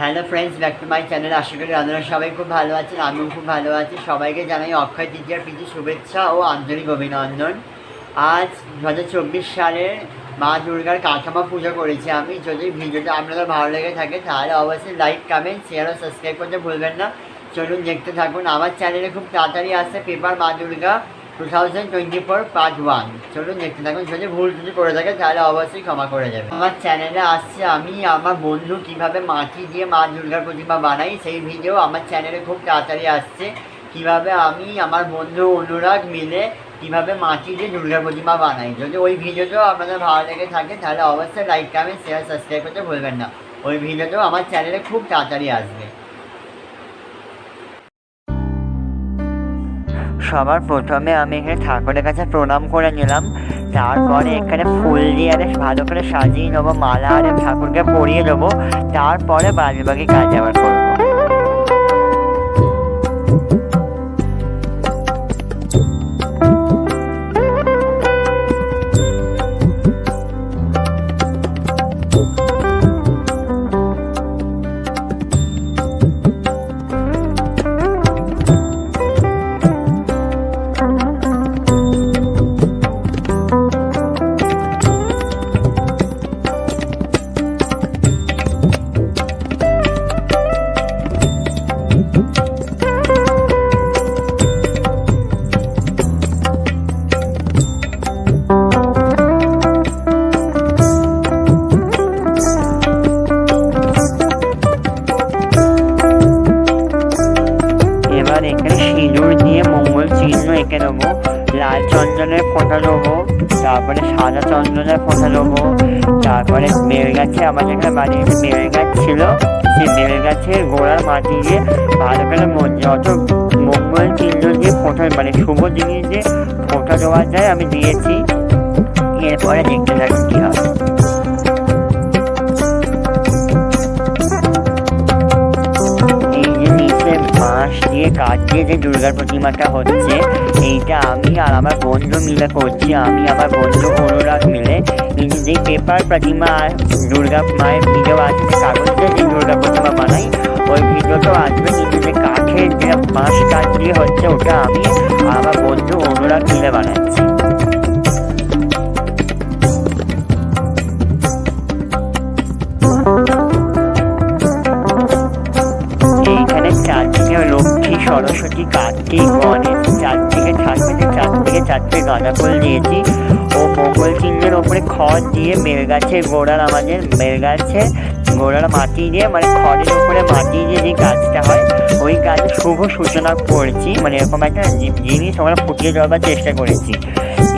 Hello friends back to my channel আশা করি আপনারা সবাই খুব ভালো আছেন, আমিও খুব ভালো আছি। সবাইকে জানাই অক্ষয় তৃতীয়ার প্রীতি শুভেচ্ছা ও আন্তরিক অভিনন্দন। আজ দু হাজার চব্বিশ সালের মা দুর্গার কাঠামো পুজো করেছি আমি। যদি ভিডিওটা আপনাদের ভালো লেগে থাকে, তাহলে অবশ্যই লাইক কমেন্ট শেয়ার ও সাবস্ক্রাইব করতে ভুলবেন না। চলুন দেখতে থাকুন। আমার চ্যানেলে খুব তাড়াতাড়ি আসছে পেপার মা Durga. Two thousand twenty four part one চলুন দেখতে থাকুন, যদি ভুল যদি করে থাকে, তাহলে অবশ্যই ক্ষমা করে যাবে আমার চ্যানেলে আসছে আমি, আমার বন্ধু কীভাবে মাটি দিয়ে মা দুর্গার প্রতিমা বানাই, সেই ভিডিও আমার চ্যানেলে খুব তাড়াতাড়ি আসছে। কীভাবে আমি, আমার বন্ধু অনুরাগ মিলে কীভাবে মাটি দিয়ে দুর্গা প্রতিমা বানাই। যদি ওই ভিডিওটাও আপনাদের ভালো লেগে থাকে, তাহলে অবশ্যই লাইক কমেন্ট শেয়ার সাবস্ক্রাইব করতে ভুলবেন না। ওই ভিডিওটাও আমার চ্যানেলে খুব তাড়াতাড়ি আসবে। সবার প্রথমে আমি এখানে ঠাকুরের কাছে প্রণাম করে নিলাম। তারপরে এখানে ফুল দিয়ে বেশ ভালো করে সাজিয়ে নেব, মালা আর ঠাকুরকে পরিয়ে দেবো। তারপরে বাড়ি বাকি কাজ আবার করব। সিঁদুর দিয়ে মঙ্গল চিহ্ন এঁকে দেবো। লাল চন্দনের ফোঁটা দেবো, তারপরে সাদা চন্দনের ফোঁটা দেবো, তারপরে বেল গাছে আমাদের এখানে বাড়ির বেল গাছ ছিল, সেই বেল গাছের গোড়ার মাটি দিয়ে ভালো করে যত মঙ্গল চিহ্ন দিয়ে ফোঁটা মানে শুভ জিনিস দিয়ে ফোঁটা দেওয়া যায় আমি দিয়েছি। এরপরে দেখতে থাকি কী হয়। দিয়ে যে দুর্গার প্রতিমাটা হচ্ছে, এইটা আমি আর আমার বন্ধু মিলে করছি। আমি আমার বন্ধু অনুরাগ মিলে। কিন্তু যে যে পেপার প্রতিমা আর দুর্গা মায়ের ভিডিও যে কাগজে যে দুর্গা প্রতিমা বানাই, ওই ভিডিও তো আসবে কিন্তু যে কাঠের যে বাঁশ কাঠ দিয়ে হচ্ছে, ওটা আমি আমার বন্ধু অনুরাগ মিলে বানাচ্ছি। সরস্বতী কার্তিক গণেশ চারদিকে থাকবে যে চারদিকে চারটে গাঁদা ফুল দিয়েছি। ও মঙ্গল চিহ্নের ওপরে খড় দিয়ে বেল গাছের গোড়ার আমাদের বেল গাছে গোড়ার মাটি দিয়ে মানে খড়ের উপরে মাটি দিয়ে যে গাছটা হয়, ওই গাছে শুভ সূচনা করছি। মানে এরকম একটা জিনিস আমরা ফুটিয়ে দেওয়ার চেষ্টা করেছি।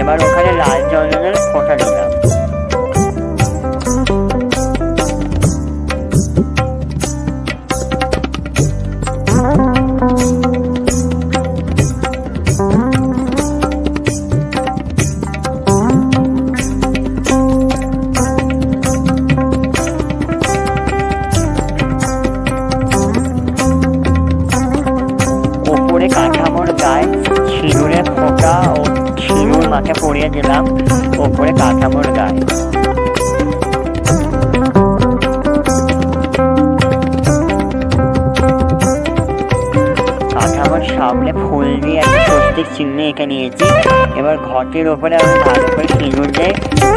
এবার ওখানে লাল চন্দনের ফোঁটা দিলাম। ওপরে কাঠামোর গায়ে। কাঠামোর সামনে ফুল দিয়ে একটা স্বস্তিক চিহ্ন এঁকে নিয়েছি। এবার ঘটের ওপরে আমি ভালো করে সিঁদুর দিয়ে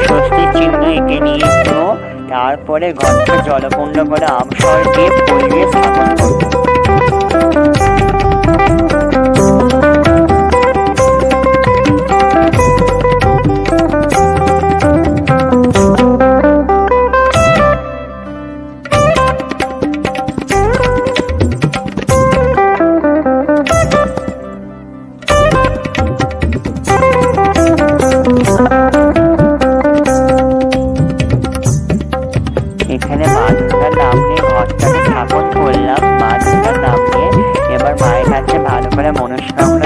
স্বস্তিক চিহ্ন এঁকে নিয়ে তারপরে ঘরকে জলকুণ্ড করে আমসর দিয়ে ফুল দিয়ে এখানে মা দুর্গার নাম নিয়ে ঘরটাকে স্থাপন করলাম। মা দুর্গার নাম নিয়ে এবার মায়ের কাছে ভালো করে মনস্কামনা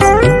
Thank you.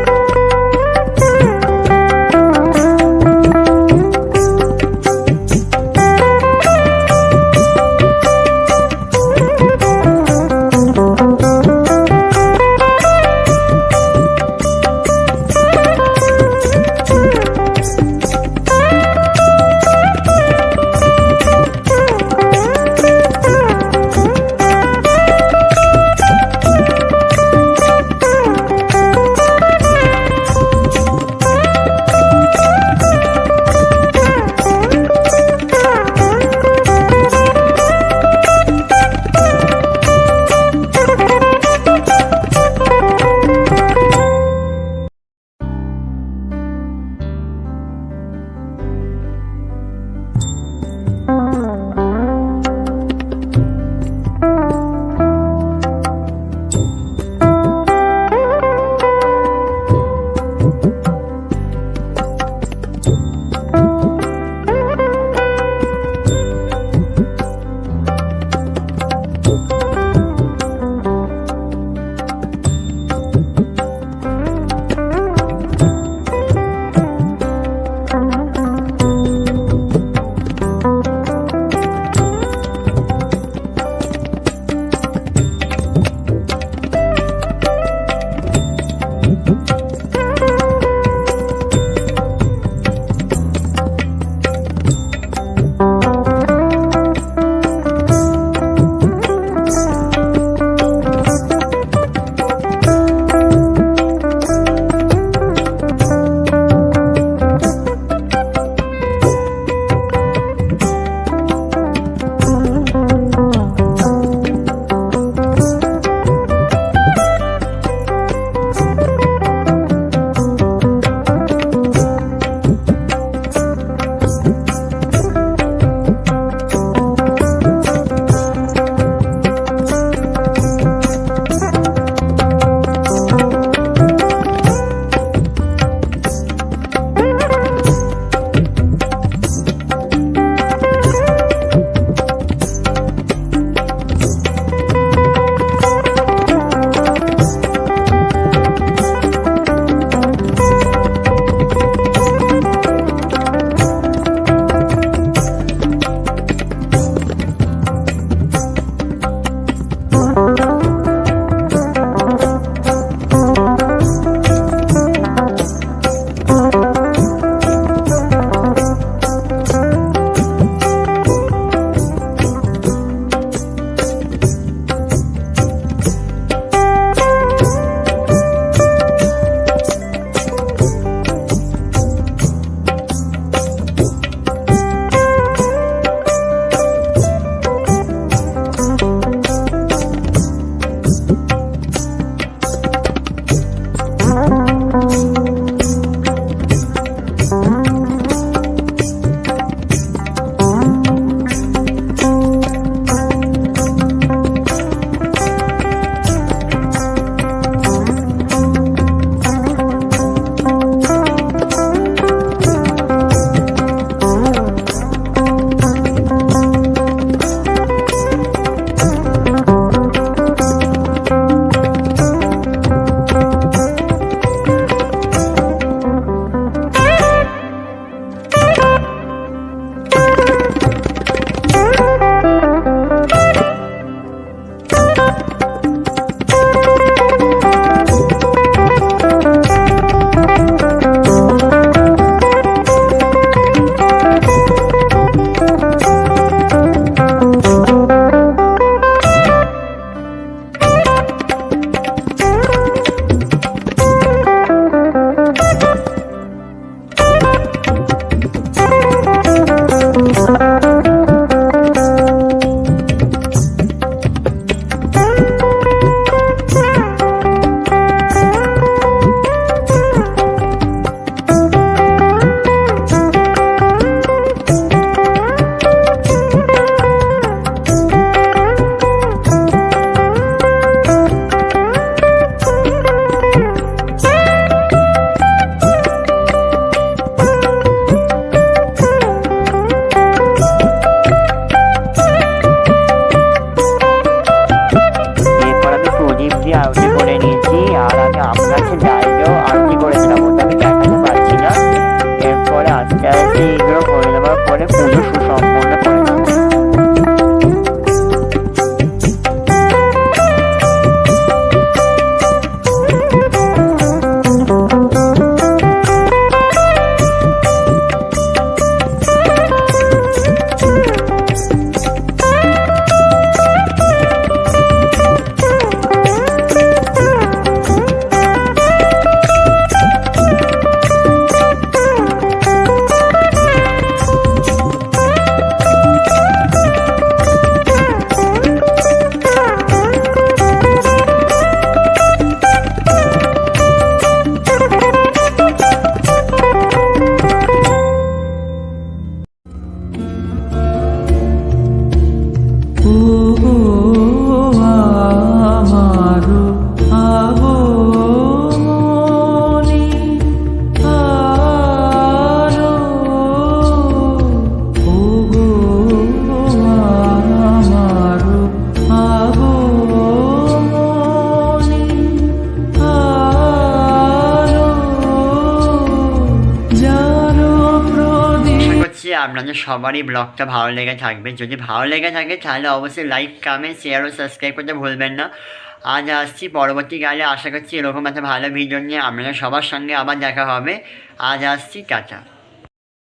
আপনাদের সবারই ব্লগটা ভালো লেগে থাকবে। যদি ভালো লেগে থাকে, তাহলে অবশ্যই লাইক কমেন্ট শেয়ার ও সাবস্ক্রাইব করতে ভুলবেন না। আজ আসছি পরবর্তীকালে আশা করছি এরকম একটা ভালো ভিডিও নিয়ে। আপনাদের সবার সঙ্গে আবার দেখা হবে। আজ আসছি, টাটা।